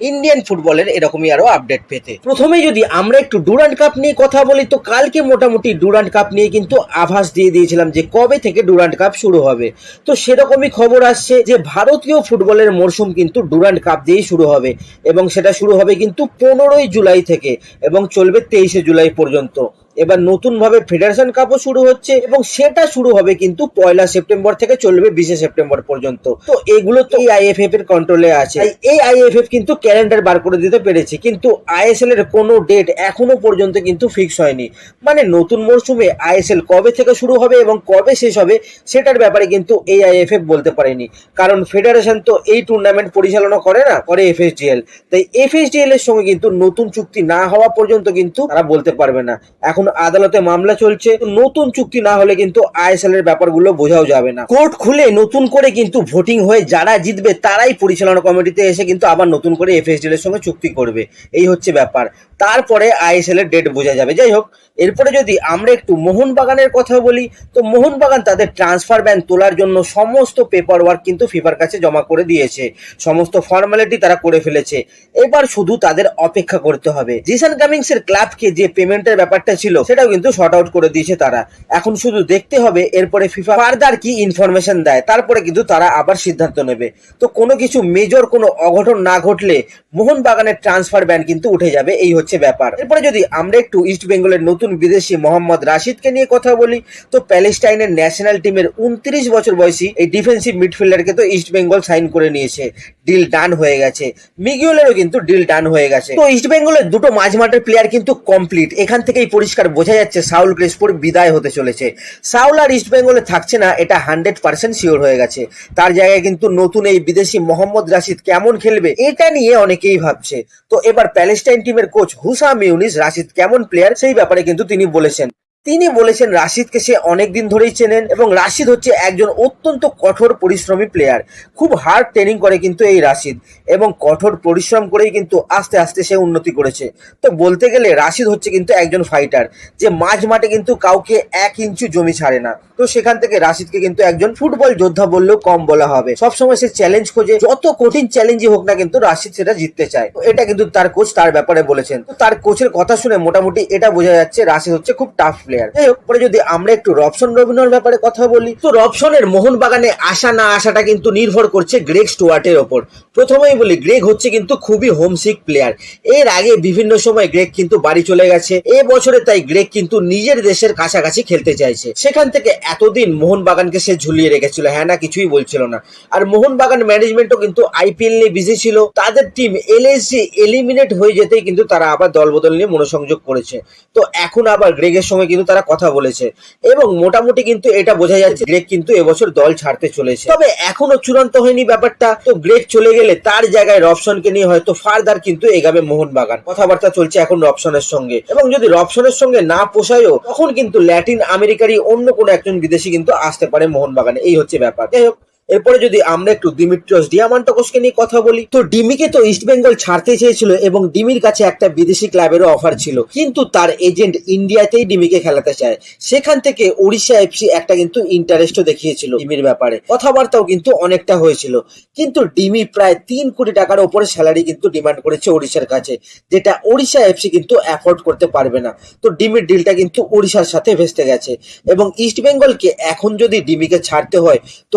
Indian ফুটবলের এরকমই আরও আপডেট পেতে। প্রথমে যদি আমরা একটু ডুরান্ড কাপ নিয়ে কথা বলি, তো কালকে মোটামুটি ডুরান্ড কাপ নিয়ে কিন্তু আভাস দিয়ে দিয়েছিলাম যে কবে থেকে ডুরান্ড কাপ শুরু হবে। তো সেরকমই খবর আসছে যে ভারতীয় ফুটবলের মরশুম কিন্তু ডুরান্ড কাপ দিয়েই শুরু হবে এবং সেটা শুরু হবে কিন্তু পনেরোই জুলাই থেকে এবং চলবে তেইশে জুলাই পর্যন্ত। এবার নতুন ভাবে ফেডারেশন কাপও শুরু হচ্ছে এবং সেটা শুরু হবে কিন্তু পয়লা সেপ্টেম্বর থেকে চলবে বিশে সেপ্টেম্বর পর্যন্ত। তো এগুলো তো এই আইএফএফ এর কন্ট্রোলে আছে। এই আইএফএফ কিন্তু ক্যালেন্ডার বার করে দিতে পেরেছে। কিন্তু আইএসএল এর কোনো ডেট এখনও পর্যন্ত কিন্তু ফিক্স হয়নি। মানে নতুন মরশুমে আইএসএল কবে থেকে শুরু হবে এবং কবে শেষ হবে সেটার ব্যাপারে কিন্তু এই আইএফএফ বলতে পারেনি। কারণ ফেডারেশন তো এই টুর্নামেন্ট পরিচালনা করে না, করে এফএসডিএল তাই এফএসডিএল এর সঙ্গে কিন্তু নতুন চুক্তি না হওয়া পর্যন্ত কিন্তু তারা বলতে পারবে না। এখন আদালতে মামলা চলছে। নতুন চুক্তি না হলে কিন্তু আইএসএল এর ব্যাপারগুলো বোঝাও যাবে না। কোর্ট খুলে নতুন করে কিন্তু ভোটিং হয়ে যারা জিতবে তারাই পরিচালনা কমিটিতে এসে কিন্তু আবার নতুন করে এফএসডিএল এর সঙ্গে চুক্তি করবে। এই হচ্ছে ব্যাপার। তারপরে আইএসএল এর ডেট বোঝা যাবে। যাই হোক, এরপরে যদি আমরা একটু মোহনবাগানের কথা বলি, তো মোহনবাগান তাদের ট্রান্সফার ব্যান তোলার জন্য সমস্ত পেপার ওয়ার্ক কিন্তু ফিফার কাছে জমা করে দিয়েছে। সমস্ত ফর্মালিটি তারা করে ফেলেছে। এবার শুধু তাদের অপেক্ষা করতে হবে। জিসান কামিংস এর ক্লাবকে যে পেমেন্টের ব্যাপারটা ছিল সেটাও কিন্তু শর্ট আউট করে দিয়েছে তারা। এখন শুধু দেখতে হবে, এরপরে ফিফা ফার্দার কি ইনফরমেশন দেয়, তারপরে কিন্তু তারা আবার সিদ্ধান্ত নেবে। তো কোনো কিছু মেজর কোনো অঘটন না ঘটলে মোহনবাগানের ট্রান্সফার ব্যান কিন্তু উঠে যাবে, এই হচ্ছে ব্যাপার। এরপরে যদি আমরা একটু ইস্ট বেঙ্গলের নতুন বিদেশি মোহাম্মদ রাশিদকে নিয়ে কথা বলি, তো প্যালেস্টাইনের ন্যাশনাল টিমের উনত্রিশ বছর বয়সী এই ডিফেন্সিভ মিডফিল্ডারকে তো ইস্ট বেঙ্গল সাইন করে নিয়েছে। ডিল ডান হয়ে গেছে। মিগুয়েলেরও কিন্তু ডিল ডান হয়ে গেছে। তো ইস্ট বেঙ্গলের দুটো মাঝমাঠের প্লেয়ার কিন্তু কমপ্লিট এখান থেকেই পরিষ্কার বোঝা যাচ্ছে সাউল ক্রেসপোর বিদায় হতে চলেছে। সাউল আর ইস্ট বেঙ্গলে থাকছে না, এটা হান্ড্রেড পার্সেন্ট শিওর হয়ে গেছে। তার জায়গায় কিন্তু নতুন এই বিদেশি মোহাম্মদ রাশিদ কেমন খেলবে, এটা নিয়ে অনেকেই ভাবছে। তো এবার প্যালেস্টাইন টিমের কোচ হুসা মিউনিস রাশিদ কেমন প্লেয়ার সেই ব্যাপারে কিন্তু তিনি বলেছেন। তিনি বলেছেন রাশিদকে সে অনেকদিন ধরেই চেনেন এবং রাশিদ হচ্ছে একজন অত্যন্ত কঠোর পরিশ্রমী প্লেয়ার খুব হার্ড ট্রেনিং করে কিন্তু এই রাশিদ এবং কঠোর পরিশ্রম করেই কিন্তু আস্তে আস্তে সে উন্নতি করেছে। তো বলতে গেলে রাশিদ হচ্ছে কিন্তু একজন ফাইটার যে মাঝ মাঠে কিন্তু কাউকে এক ইঞ্চু জমি ছাড়ে না। তো সেখান থেকে রাশিদকে কিন্তু একজন ফুটবল যোদ্ধা বললেও কম বলা হবে। সবসময় সে চ্যালেঞ্জ খোঁজে, যত কঠিন চ্যালেঞ্জই হোক না কিন্তু রাশিদ সেটা জিততে চায়। তো এটা কিন্তু তার কোচ তার ব্যাপারে বলেছেন। তো তার কোচের কথা শুনে মোটামুটি এটা বোঝা যাচ্ছে রাশিদ হচ্ছে খুব টাফ প্লেয়ার যাই হোক যদি আমরা একটু রবসন রবিনোর ব্যাপারে কথা বলি, তো রবসনের মোহনবাগানে আসা না আসাটা কিন্তু নির্ভর করছে গ্রেগ স্টুয়ার্টের ওপর। প্রথমেই বলি, গ্রেগ হচ্ছে কিন্তু খুবই হোমসিক প্লেয়ার এর আগে বিভিন্ন সময় গ্রেগ কিন্তু বাড়ি চলে গেছে। এ বছরে তাই গ্রেগ কিন্তু নিজের দেশের কাছাকাছি খেলতে চাইছে। সেখান থেকে এতদিন মোহনবাগানকে সে ঝুলিয়ে রেখেছিল হ্যাঁ না, কিছুই বলছিল না। আর মোহনবাগান ম্যানেজমেন্টও কিন্তু আইপিএল নিয়ে বিজি ছিল। তাদের টিম এলএসজি এলিমিনেট হয়ে যেতেই কিন্তু তারা আবার দলবদল নিয়ে মনোসংযোগ করেছে। তো এখন আবার গ্রেগের সঙ্গে কিন্তু তারা কথা বলেছে। এবং মোটামুটি কিন্তু এটা বোঝা যাচ্ছে গ্রেক কিন্তু এবছর দল ছাড়তে চলেছে। তবে এখনও চূড়ান্ত হয়নি ব্যাপারটা। তো গ্রেক চলে গেলে তার জায়গায় রবসনকে নিয়ে হয়তো ফার্দার কিন্তু এগাবে মোহনবাগান। কথাবার্তা চলছে এখন রবসনের সঙ্গে। এবং যদি রবসনের সঙ্গে না পোষায়ও, তখন কিন্তু ল্যাটিন আমেরিকারই অন্য কোনো একজন বিদেশি কিন্তু আসতে পারে মোহনবাগানে। এই হচ্ছে ব্যাপার। যাই হোক এরপরে যদি আমরা একটু ডিমিট্রিয়স ডিয়ামান্টকসকে নিয়ে কথা বলি, তো ডিমিকে তো ইস্ট বেঙ্গল ছাড়তে চেয়েছিল এবং ডিমির কাছে একটা বিদেশি ক্লাবেরও অফার ছিল। কিন্তু তার এজেন্ট ইন্ডিয়াতেই ডিমিকে খেলাতে চায়। সেখান থেকে উড়িষ্যা এফসি একটা কিন্তু ইন্টারেস্টও দেখিয়েছিল ডিমির ব্যাপারে। কথাবার্তাও কিন্তু অনেকটা হয়েছিল। কিন্তু ডিমি প্রায় তিন কোটি টাকার ওপরে স্যালারি কিন্তু ডিমান্ড করেছে ওড়িশার কাছে, যেটা ওড়িশা এফসি কিন্তু অ্যাফোর্ড করতে পারবে না। তো ডিমির ডিলটা কিন্তু ওড়িশার সাথে ভেস্তে গেছে। এবং ইস্ট বেঙ্গলকে এখন যদি ডিমিকে ছাড়তে হয়, তো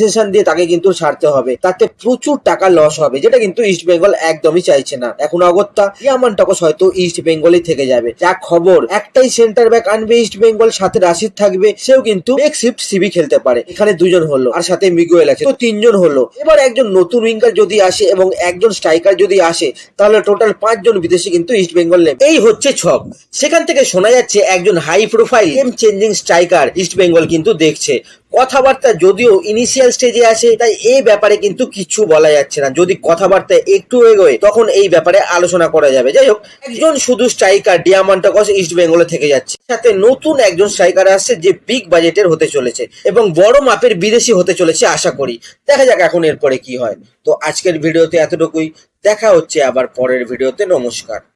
কম্পেনসেশন দিয়ে তাকে কিন্তু ছাড়তে হবে। তাতে প্রচুর টাকা লস হবে, যেটা কিন্তু ইস্ট বেঙ্গল একদমই চাইছে না। এখন অগত্যা ইয়ামান টকস হয়তো ইস্ট বেঙ্গলই থেকে যাবে। যা খবর, একটাই সেন্টার ব্যাক আনবে ইস্ট বেঙ্গল সাথে রাশিদ থাকবে, সেও কিন্তু এক শিফট সিবি খেলতে পারে। এখানে দুজন হলো, আর সাথে মিগুয়েল আছে, তো তিনজন হলো। এবার একজন নতুন উইঙ্গার যদি আসে এবং একজন স্ট্রাইকার যদি আসে, তাহলে টোটাল পাঁচজন বিদেশি কিন্তু ইস্ট বেঙ্গল নেবে। এই হচ্ছে ছক। সেখান থেকে শোনা যাচ্ছে একজন high profile game changing striker East Bengal কিন্তু দেখছে। কথাবার্তা যদিও ইনিশিয়াল স্টেজে আছে তাই এই ব্যাপারে কিন্তু কিছু বলা যাচ্ছে না। যদি কথাবার্তা একটু এগোয়, তখন এই ব্যাপারে আলোচনা করা যাবে। যাই হোক, একজন শুধু স্ট্রাইকার ডিয়ামান্টাকস ইস্ট বেঙ্গলে থেকে যাচ্ছে। সাথে নতুন একজন স্ট্রাইকার আসছে যে বিগ বাজেটের হতে চলেছে এবং বড় মাপের বিদেশি হতে চলেছে আশা করি। দেখা যাক এখন এরপরে কি হয়। তো আজকের ভিডিওতে এতটুকুই। দেখা হচ্ছে আবার পরের ভিডিওতে। নমস্কার।